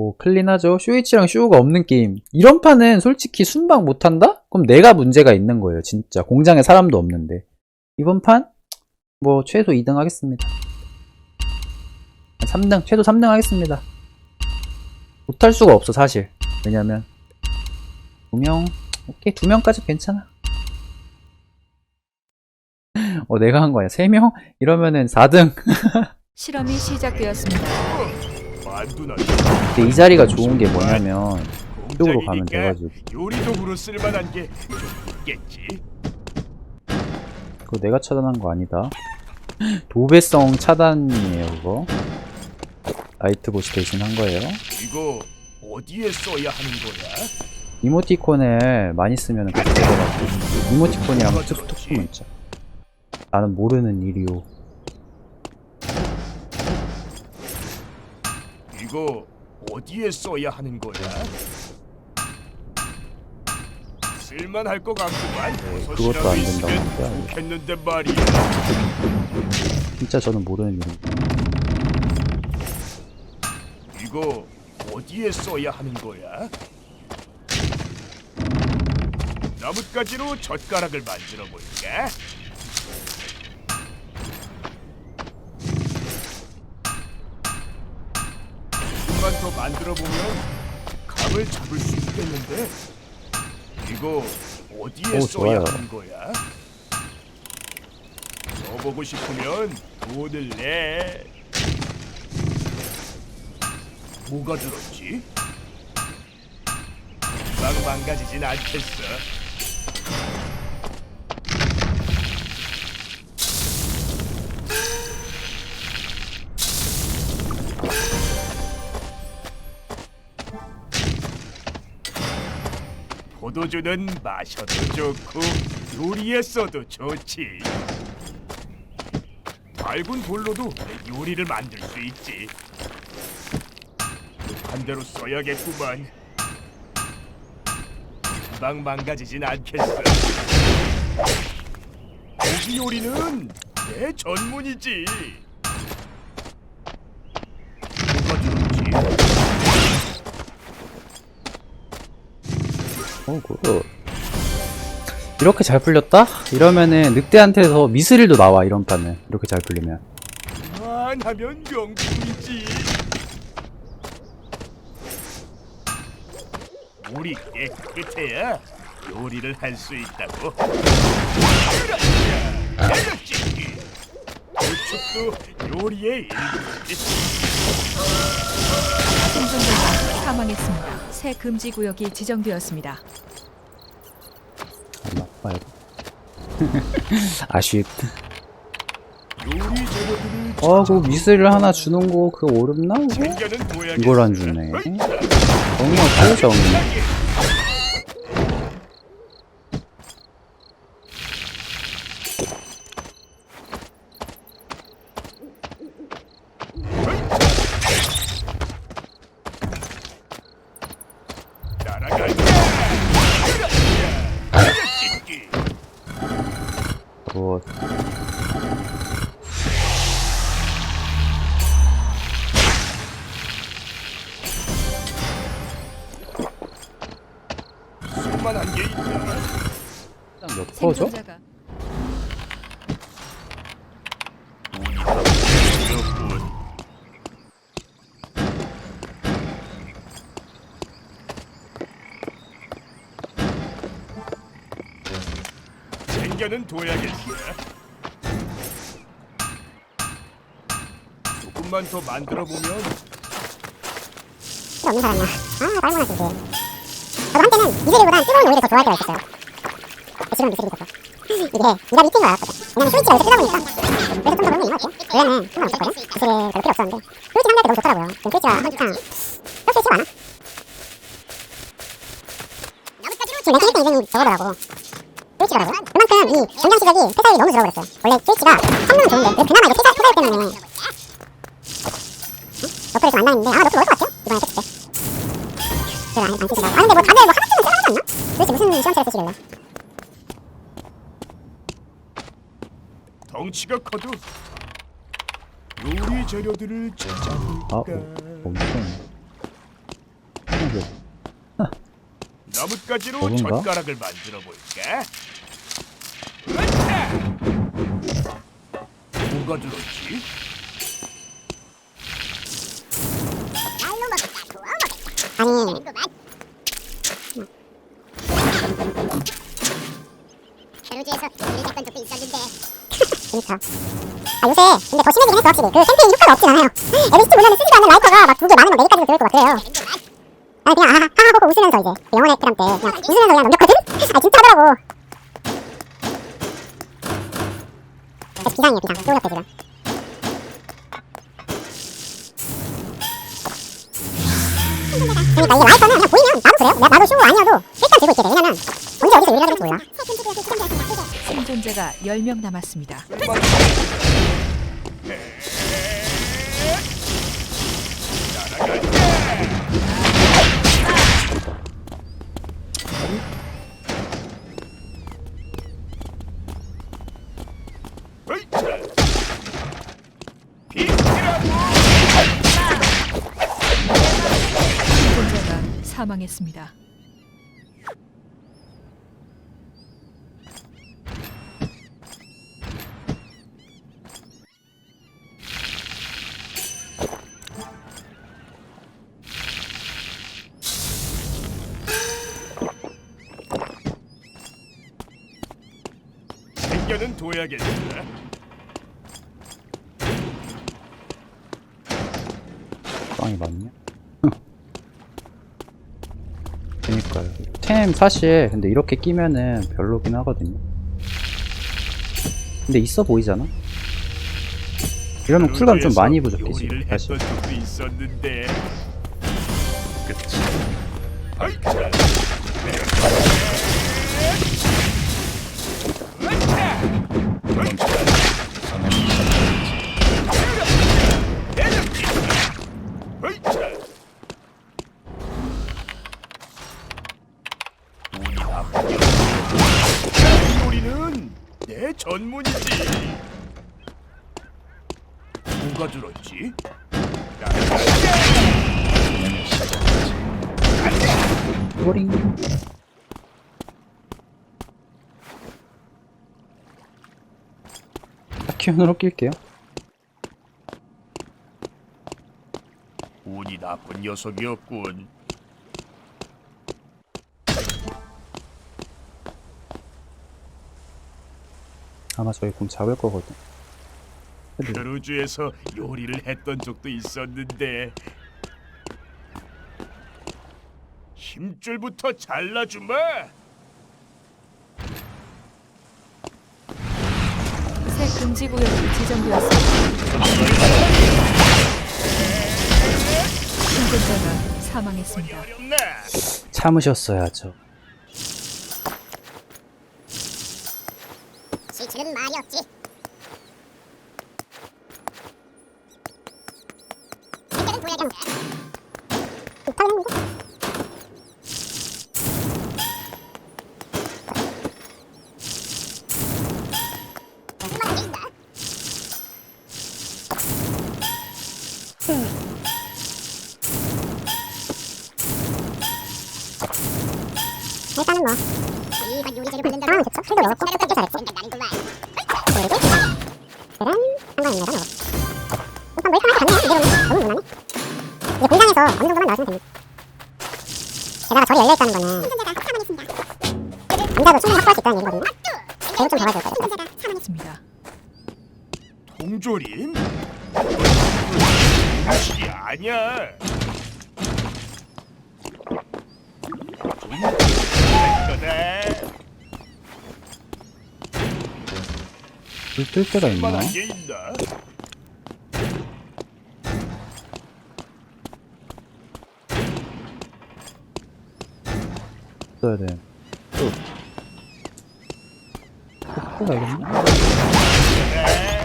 오, 클린하죠? 쇼이치랑 쇼우가 없는 게임. 이런 판은 솔직히 순방 못한다? 그럼 내가 문제가 있는 거예요, 진짜. 공장에 사람도 없는데. 이번 판? 뭐, 최소 2등 하겠습니다. 3등, 최소 3등 하겠습니다. 못할 수가 없어, 사실. 왜냐면, 두 명, 오케이, 두 명까지 괜찮아. 어, 내가 한 거야. 세 명? 이러면은 4등. 실험이 시작되었습니다. 근데 이 자리가 좋은 게 뭐냐면, 이쪽으로 가면 돼가지고. 요리적으로 쓸만한 게 있겠지. 그거 내가 차단한 거 아니다. 도배성 차단이에요, 그거. 라이트 보시 대신 한 거예요. 이거 어디에 써야 하는 거야? 이모티콘을 많이 쓰면 그렇게 되더라고. 이모티콘이랑 툭툭 쓰면 있죠. 나는 모르는 일이오. 이거 어디에 써야 하는 거야? 쓸만할 것 같구만. 네, 그것도 안 된다고. 좋겠는데 말이야. 진짜 저는 모르는 일입니다. 이거 어디에 써야 하는 거야? 나뭇가지로 젓가락을 만들어 볼까? 조금 만 만들어 보면 감을 잡을 수 있겠는데? 이거 어디에 오, 써야 좋아요. 하는 거야? 써보고 싶으면 돈을 내. 뭐가 들었지? 금방 망가지진 않겠어. 포도주는 마셔도 좋고 요리에 써도 좋지. 밝은 돌로도 요리를 만들 수 있지. 반대로 써야겠구만. 금방 망가지진 않겠어. 고기 요리는 내 전문이지. 뭐가 들었지? 어, 굿. 이렇게 잘 풀렸다? 이러면은 늑대한테서 미스릴도 나와, 이런 판은. 이렇게 잘 풀리면. 안 하면 명품이지. 물이 깨끗해야 요리를 할 수 있다고. 도축도 요리의 일부지. 생존자가 사망했습니다. 새 금지 구역이 지정되었습니다. 요리 재료들을 아, 그 미스릴 하나 주는 거, 그거 어렵나? 그거? 이걸 안 주네. 정말 살정. 생존자가. 챙겨는 둬야겠어. 조금만 더 만들어 보면 없는 사람이야. 아, 말만 하지, 이제. 저도 한때는 미세리보단 뜨거운 요리를 더 좋아할 때가 있었어요. 지금 미세리 있었어. 이게, 밑인 걸 알았거든. 왜냐면 스위치가 요새 뜨다 보니까. 그래서 좀더 그런 게 있는 것 같아. 원래는 상관없었거든. 미세리 별로 필요 없었는데. 상대할 때 너무 좋더라고요. 지금 스위치가 한창, 별 스위치가 많아. 지금 랭킹 1등 2등이 저거더라고. 스위치더라고. 그만큼 이 공장 시각이 회사율이 너무 줄어버렸어요. 원래 스위치가 성능은 좋은데, 그나마 이제 회사, 회사율 때문에. 너프를 좀안 나는데, 아마 너프 먹을 것 같아요. 이번에 패치 때. 덩치가 커도 요리 재료들을 아, 찾아볼까. 어, 엄청. 나뭇가지로 저건가? 젓가락을 만들어 볼까? 으쌰! 뭐가 들었지? 아니 페루지에서 일을 했던 적도 있었는데 그니까. 아 요새 근데 더 심해지긴 했어 확실히. 그 캠페인 효과가 없진 않아요. 에비스트 보면은 쓰지도 않는 라이터가 막 두개 많으면 네 개까지도 들을 것 같아요. 아니 그냥 아하 하하호호 웃으면서 이제 그 영혼의 피람 때 그냥 웃으면서 그냥 넘겼거든? 아 진짜 하더라고. 그래서 비상이에요 비상. 또 옆에 지금. 그러니까 이게 라이터는 그냥 보이면 나도 그래요. 나, 나도 쇼 아니어도 일단 들고 있게 돼. 왜냐면 언제 어디서 요리가 될지 몰라 생존자가 10명 남았습니다. 생존자가 사망했습니다. 챙겨는 둬야겠어. 빵이 맞냐? 그니까요. 템 사실 근데 이렇게 끼면은 별로긴 하거든요. 근데 있어 보이잖아? 이러면 쿨감 좀 많이 부족해 지금 요리를 사실. 했던 적도 있었는데. 그치. 으쌰! 으 뭐가 들었지? 꼬링. 타키온으로 낄게요. 운이 나쁜 녀석이었군. 아마 저희 곰 잡을 거거든. 그래도 페루주에서 요리를 했던 적도 있었는데 힘줄부터 잘라주마. 새 금지 구역이 지정되었습니다. 생존자가 사망했습니다. 참으셨어야죠. 시체는 말이 없지 챙겨는 둬야겠어 못하겠는데? 얼마나 돼 있나 일단은 뭐 일반 요리 재료 받는다고 좋죠? 술도 먹었고 뜯기 잘했고 이제 공장에서 어느 정도만 나왔으면 됩니다 게다가 절이 열려있다는 거는 남자도 충분히 확보할 수 있다는 얘기거든요 제목 좀 잡아줄 거예요 사망했습니다. 통조림? 사실이 아니야. 불뜰 때가 있나? 만한 게 있나? 써야 돼.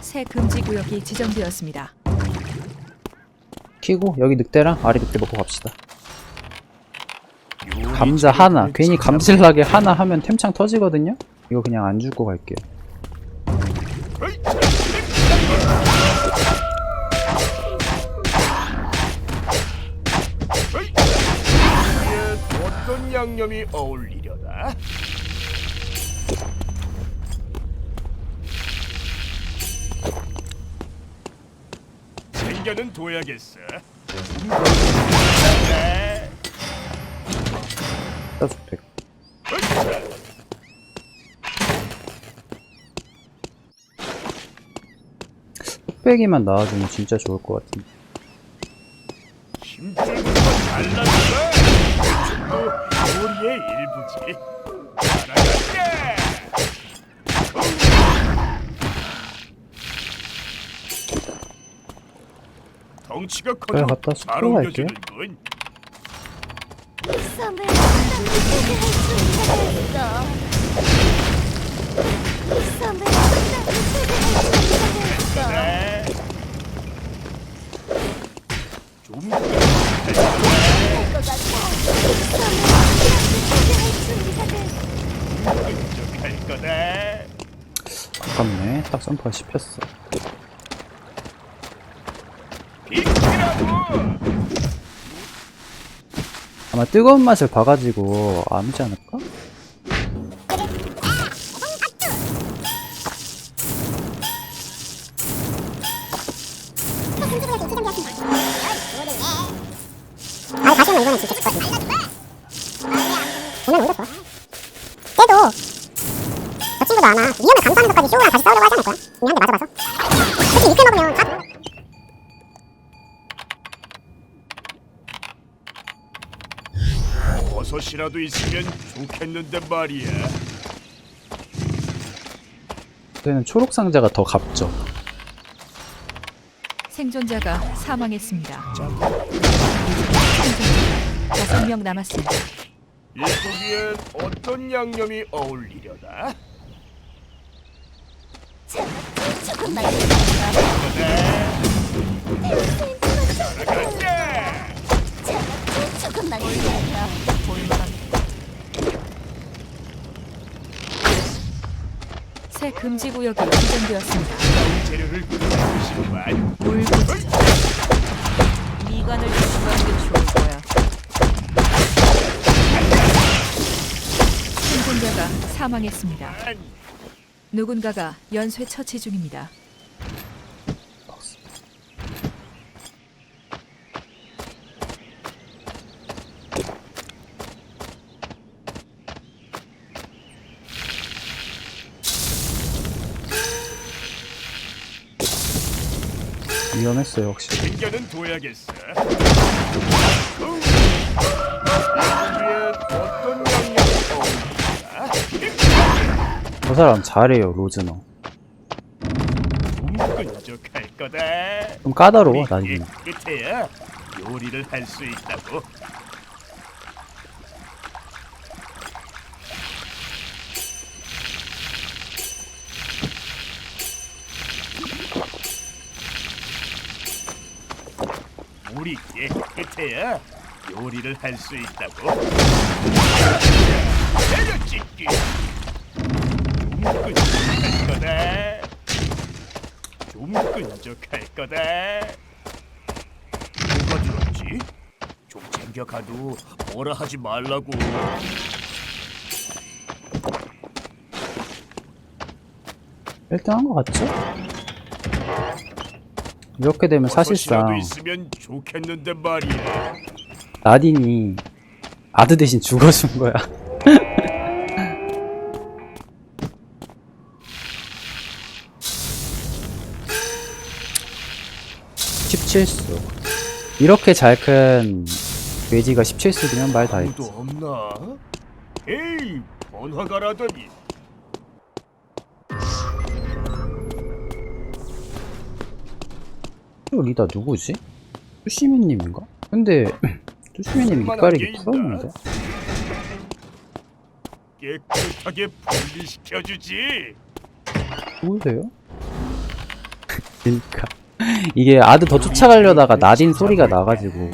새 금지 구역이 지정되었습니다. 키고 여기 늑대랑 아래 늑대 먹고 갑시다. 감자 하나. 괜히 감질나게 하나 하면 템창 터지거든요? 이거 그냥 안 주고 갈게요. 어떤 양념이 어울리려나? 챙겨는 둬야겠어. 네. 따뜻백. 뚝배기만 나와주면 진짜 좋을 것 같은데. 힘줄부터 잘라 요리의 일부지. 덩치가 그래, 커도 갖다 잘 숟가락 할게요. 옮겨주는군. 썸을 따뜻하게 할 준비가 됐어. 썸을 따뜻하게 할 준비가 됐어. 네. 좀것 같아. 썸을 따뜻하게 할 준비가 됐어. 끈적할 거다. 아깝네. 딱 선파가 씹혔어. 비키라고. 아마 뜨거운 맛을 봐가지고 아니지 않을까? 감수하면서까지 쇼우랑 다시 싸우려고 하지 않을 거야 이미 한대 맞아봐서 솔직히 이렇게 먹으면 다 버섯이라도 있으면 좋겠는데 말이야. 그때는 초록 상자가 더 값죠. 생존자가 사망했습니다. 생존자 다섯 명 남았습니다. 이 고기엔 어떤 양념이 어울리려나? 새 금지 구역이 지정되었습니다. 재료를 구해주시구만. 물부지 미관을 조심하는 게 좋을 거야. 생존자가 사망했습니다. 누군가가 연쇄 처치 중입니다. 위험했어요, 확실히. 챙겨는 둬야겠어. 어떤? 저 사람 잘해요, 로즈너. 좀 끈적할 거다. 좀 까다로워, 나중에. 끝에야 요리를 할 수 있다고. 우리 끝에야 요리를 할 수 있다고. 내려 찍기. 좀 끈적할 거다. 좀 끈적할 거다. 뭐가 들었지? 좀 챙겨가도 뭐라 하지 말라고. 1등 한것 같죠? 이렇게 되면 버섯이라도 사실상 있으면 좋겠는데 말이야. 나딘이 아드 대신 죽어준 거야. 17수. 이렇게 잘 큰 돼지가 17수면 말다 아무도 했지. 없나? 에이, 번화가라더니. 이 리더 누구지? 뚜시미님인가? 근데 뚜시미님 이빨이? 부러운데? 깨끗하게 분리시켜주지. 누구세요? 그니까 이게 아드 더 쫓아가려다가 나딘 소리가 나가지고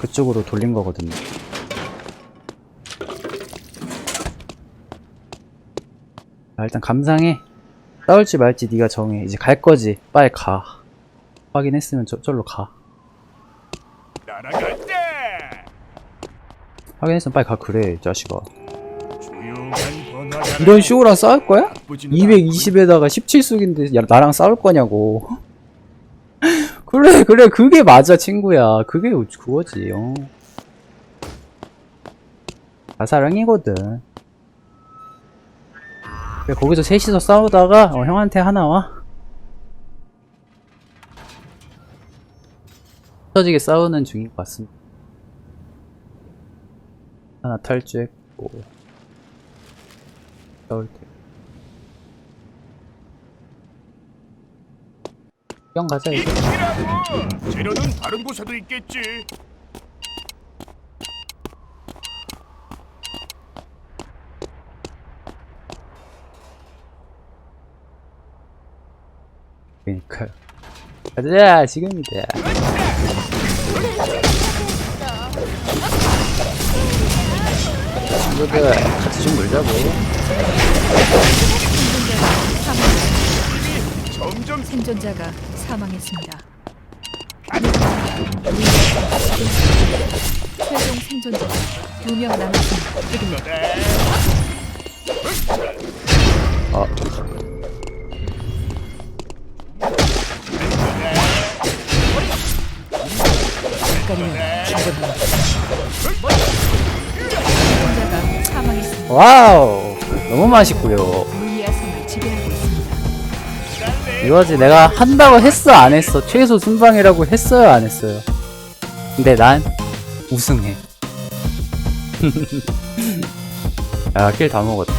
그쪽으로 돌린 거거든요. 자, 일단 감상해. 싸울지 말지 네가 정해. 이제 갈 거지. 빨리 가. 확인했으면 저, 절로 가. 확인했으면 빨리 가 그래 이 자식아 조용한 번화가. 이런 쇼랑 싸울 거야? 나쁘진 220에다가 17쑥인데 야 나랑 싸울 거냐고 그래 그래 그게 맞아 친구야 그게 그거지 어. 다 사랑이거든 거기서 셋이서 싸우다가 어, 형한테 하나 와 터지게 싸우는 중인 것 같습니다 하나 탈주했고 싸울 때뿅 가자 이제. 재료는 다른 곳에도 있겠지. 그니까요 가자 지금이다 친구들 같이 좀 놀자고 점점 생존자가 사망했습니다. 최종 생존자가 2명 남았습니다. 아 헷갈리면 죽어버립니다. 생존자가 사망했습니다. 와우 너무 맛있고요 물리아 성을 지배하고 있습니다. 이거지 내가 한다고 했어 안 했어 최소 순방이라고 했어요 안 했어요 근데 난 우승해 야킬 다 먹었다